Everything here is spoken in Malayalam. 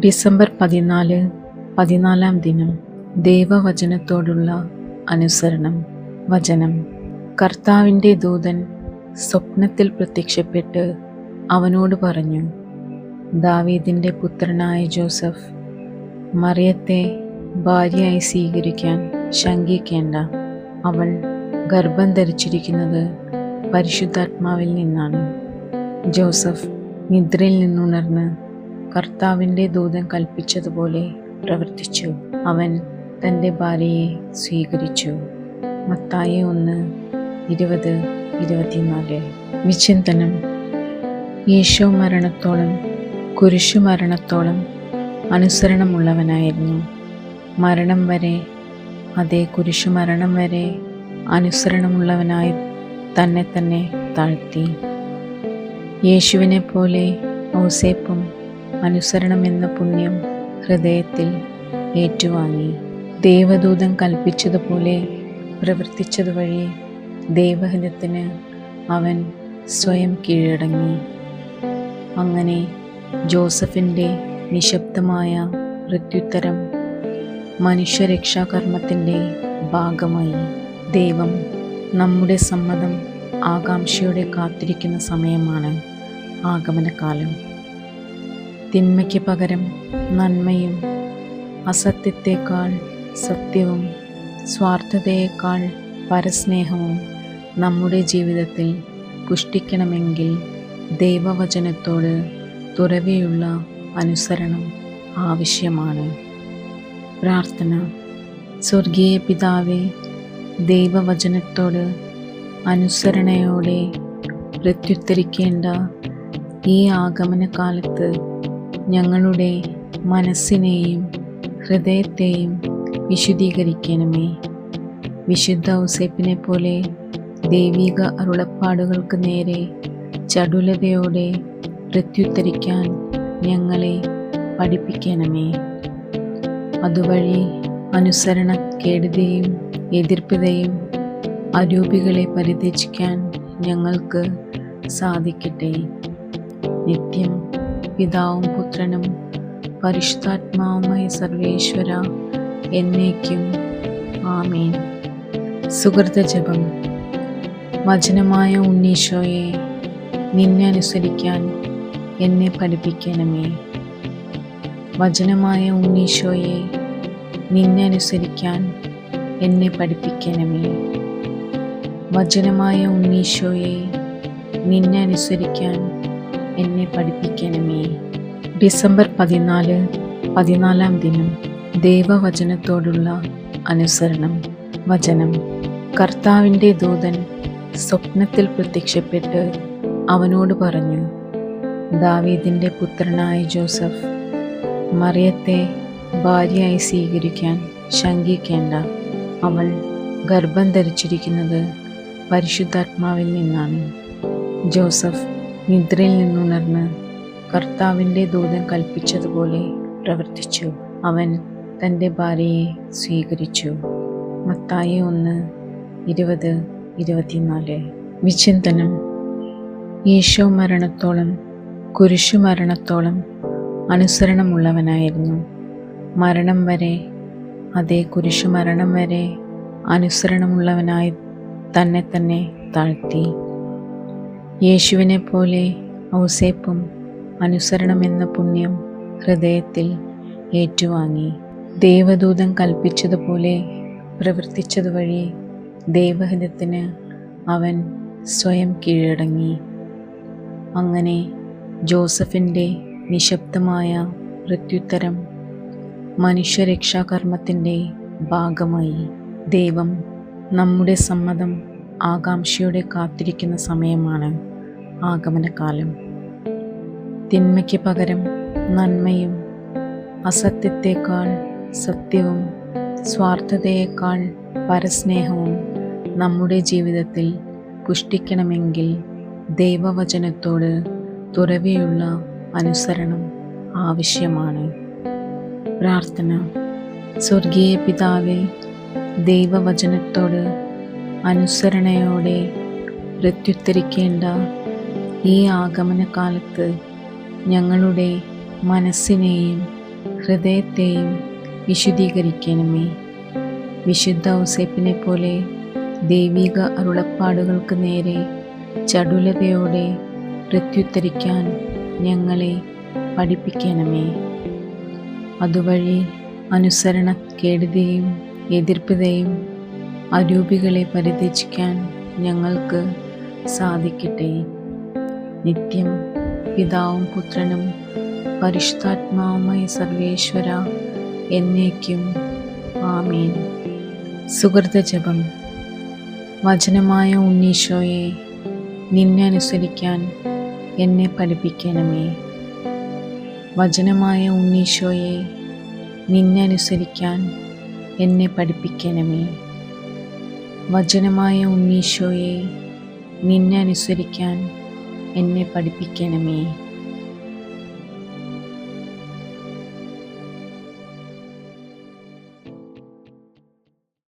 ഡിസംബർ പതിനാല് പതിനാലാം ദിനം ദൈവവചനത്തോടുള്ള അനുസരണം വചനം. കർത്താവിന്റെ ദൂതൻ സ്വപ്നത്തിൽ പ്രത്യക്ഷപ്പെട്ട് അവനോട് പറഞ്ഞു ദാവീദിന്റെ പുത്രനായ ജോസഫ് മറിയത്തെ ഭാര്യയായി സ്വീകരിക്കാൻ ശങ്കിക്കേണ്ട. അവൾ ഗർഭം ധരിച്ചിരിക്കുന്നത് പരിശുദ്ധാത്മാവിൽ നിന്നാണ്. ജോസഫ് നിദ്രയിൽ നിന്നുണർന്ന് കർത്താവിന്റെ ദൂതൻ കൽപ്പിച്ചതുപോലെ പ്രവർത്തിച്ചു. അവൻ തന്റെ ഭാര്യയെ സ്വീകരിച്ചു. മത്തായി ഒന്ന് ഇരുപത് ഇരുപത്തിനാല്. വിചിന്തനം. യേശോ മരണത്തോളം കുരിശു മരണത്തോളം അനുസരണമുള്ളവനായിരുന്നു. മരണം വരെ അതേ കുരിശു മരണം വരെ അനുസരണമുള്ളവനായി തന്നെ തന്നെ താഴ്ത്തി. യേശുവിനെ പോലെ ഔസേപ്പും അനുസരണം എന്ന പുണ്യം ഹൃദയത്തിൽ ഏറ്റുവാങ്ങി. ദേവദൂതം കൽപ്പിച്ചതുപോലെ പ്രവർത്തിച്ചതുവഴി ദൈവഹിതത്തിന് അവൻ സ്വയം കീഴടങ്ങി. അങ്ങനെ ജോസഫിന്റെ നിശബ്ദമായ പ്രത്യുത്തരം മനുഷ്യരക്ഷാകർമ്മത്തിന്റെ ഭാഗമായി ദൈവം നമ്മുടെ സമ്മതം ആകാംക്ഷയോടെ കാത്തിരിക്കുന്ന സമയമാണ് ആഗമനകാലം. തിന്മയ്ക്ക് പകരം നന്മയും അസത്യത്തേക്കാൾ സത്യവും സ്വാർത്ഥതയേക്കാൾ പരസ്നേഹവും നമ്മുടെ ജീവിതത്തിൽ പുഷ്ടിക്കണമെങ്കിൽ ദൈവവചനത്തോട് തുറവിയുള്ള അനുസരണം ആവശ്യമാണ്. പ്രാർത്ഥന. സ്വർഗീയ പിതാവെ ദൈവവചനത്തോട് അനുസരണയോടെ പ്രത്യുത്തരിക്കേണ്ട ഈ ആഗമനകാലത്ത് ഞങ്ങളുടെ മനസ്സിനെയും ഹൃദയത്തെയും വിശുദ്ധീകരിക്കണമേ. വിശുദ്ധ ഔസേപ്പിനെ പോലെ ദൈവിക അരുളപ്പാടുകൾക്ക് നേരെ ചടുലതയോടെ പ്രത്യുത്തരിക്കാൻ ഞങ്ങളെ പഠിപ്പിക്കണമേ. അതുവഴി അനുസരണ കേടുതയും എതിർപ്പിതയും അരൂപികളെ പരിത്യജിക്കാൻ ഞങ്ങൾക്ക് സാധിക്കട്ടെ. നിത്യം പിതാവും പുത്രനും പരിശുദ്ധാത്മാവുമായ സർവേശ്വര എന്നേക്കും. ആമേൻ. സുഹൃത ജപം. വചനമായ ഉണ്ണീശോയെ നിന്നെ അനുസരിക്കാൻ എന്നെ പഠിപ്പിക്കണമേ. വചനമായ ഉണ്ണീശോയെ നിന്നെ അനുസരിക്കാൻ എന്നെ പഠിപ്പിക്കണമേ. വചനമായ ഉണ്ണീശോയെ നിന്നെ അനുസരിക്കാൻ എന്നെ പഠിപ്പിക്കണമേ. ഡിസംബർ പതിനാല് പതിനാലാം ദിനം ദൈവവചനത്തോടുള്ള അനുസരണം വചനം. കർത്താവിന്റെ ദൂതൻ സ്വപ്നത്തിൽ പ്രത്യക്ഷപ്പെട്ട് അവനോട് പറഞ്ഞു ദാവീദിന്റെ പുത്രനായ ജോസഫ് മറിയത്തെ ഭാര്യയായി സ്വീകരിക്കാൻ ശങ്കിക്കേണ്ട. അവൾ ഗർഭം ധരിച്ചിരിക്കുന്നത് പരിശുദ്ധാത്മാവിൽ നിന്നാണ്. ജോസഫ് നിദ്രയിൽ നിന്നുണർന്ന് കർത്താവിന്റെ ദൂതൻ കൽപ്പിച്ചതുപോലെ പ്രവർത്തിച്ചു. അവൻ തന്റെ ഭാര്യയെ സ്വീകരിച്ചു. മത്തായി ഒന്ന് ഇരുപത് ഇരുപത്തിനാല്. വിചിന്തനം. യേശോ മരണത്തോളം കുരിശു മരണത്തോളം അനുസരണമുള്ളവനായിരുന്നു. മരണം വരെ അതേ കുരിശു മരണം വരെ അനുസരണമുള്ളവനായി തന്നെ തന്നെ താഴ്ത്തി. യേശുവിനെ പോലെ ഔസേപ്പും അനുസരണമെന്ന പുണ്യം ഹൃദയത്തിൽ ഏറ്റുവാങ്ങി. ദേവദൂതം കൽപ്പിച്ചതുപോലെ പ്രവർത്തിച്ചതുവഴി ദേവഹിതത്തിന് അവൻ സ്വയം കീഴടങ്ങി. അങ്ങനെ ജോസഫിന്റെ നിശബ്ദമായ പ്രത്യുത്തരം മനുഷ്യരക്ഷാകർമ്മത്തിന്റെ ഭാഗമായി ദൈവം നമ്മുടെ സമ്മതം ആകാംക്ഷയോടെ കാത്തിരിക്കുന്ന സമയമാണ് ആഗമനകാലം. തിന്മയ്ക്ക് പകരം നന്മയും അസത്യത്തേക്കാൾ സത്യവും സ്വാർത്ഥതയേക്കാൾ പരസ്നേഹവും നമ്മുടെ ജീവിതത്തിൽ പുഷ്ടിക്കണമെങ്കിൽ ദൈവവചനത്തോട് തുറവിയുള്ള അനുസരണം ആവശ്യമാണ്. പ്രാർത്ഥന. സ്വർഗീയ പിതാവെ ദൈവവചനത്തോട് അനുസരണയോടെ പ്രത്യുത്തരിക്കേണ്ട ഈ ആഗമനകാലത്ത് ഞങ്ങളുടെ മനസ്സിനെയും ഹൃദയത്തെയും വിശുദ്ധീകരിക്കണമേ. വിശുദ്ധ ഔസേപ്പിനെ പോലെ ദൈവിക അരുളപ്പാടുകൾക്ക് നേരെ ചടുലതയോടെ പ്രത്യുത്തരിക്കാൻ ഞങ്ങളെ പഠിപ്പിക്കണമേ. അതുവഴി അനുസരണക്കേടുതയും എതിർപ്പതയും അരൂപികളെ പരിത്യജിക്കാൻ ഞങ്ങൾക്ക് സാധിക്കട്ടെ. നിത്യം പിതാവും പുത്രനും പരിശുദ്ധാത്മാവുമായ സർവേശ്വര എന്നേക്കും ആമീൻ. സുഹൃത ജപം. വചനമായ ഉണ്ണീശോയെ നിന്നെ അനുസരിക്കാൻ എന്നെ പഠിപ്പിക്കണമേ. വചനമായ ഉണ്ണീശോയെ നിന്നെ അനുസരിക്കാൻ എന്നെ പഠിപ്പിക്കണമേ. വചനമായ ഉണ്ണീശോയെ നിന്നെ അനുസരിക്കാൻ എന്നെ പഠിപ്പിക്കണമേ.